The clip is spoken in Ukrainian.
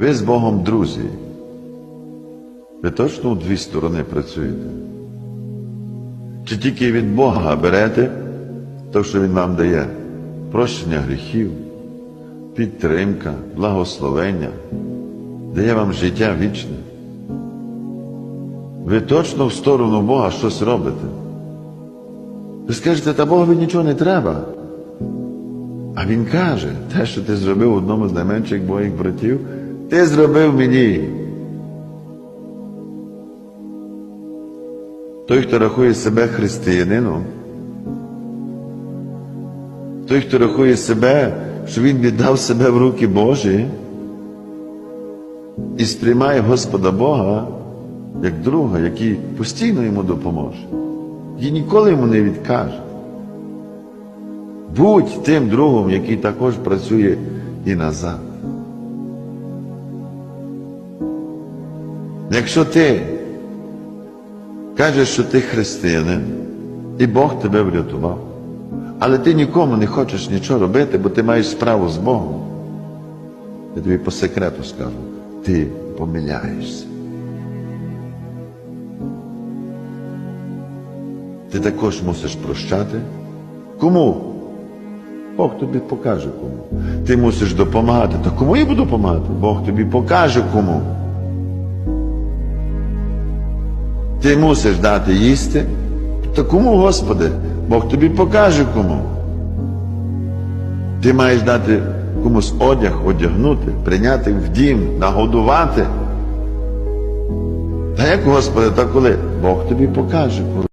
Ви з Богом друзі. Ви точно у дві сторони працюєте? Чи тільки від Бога берете те, що Він вам дає? Прощення гріхів, підтримка, благословення, дає вам життя вічне. Ви точно в сторону Бога щось робите. Ви скажете, та Богові нічого не треба. А він каже, те, що ти зробив одному з найменших моїх братів, ти зробив мені. Той, хто рахує себе християнином, той, хто рахує себе, що він віддав себе в руки Божі і сприймає Господа Бога як друга, який постійно йому допоможе, і ніколи йому не відкаже. Будь тим другом, який також працює і назад. Якщо ти кажеш, що ти християнин, і Бог тебе врятував, але ти нікому не хочеш нічого робити, бо ти маєш справу з Богом, я тобі по секрету скажу, ти помиляєшся. Ти також мусиш прощати. Кому? Бог тобі покаже кому. Ти мусиш допомагати. Та кому я буду допомагати? Бог тобі покаже кому. Ти мусиш дати їсти. Та кому, Господи? Бог тобі покаже кому. Ти маєш дати комусь одяг, одягнути, прийняти в дім, нагодувати. Та як, Господи, та коли? Бог тобі покаже.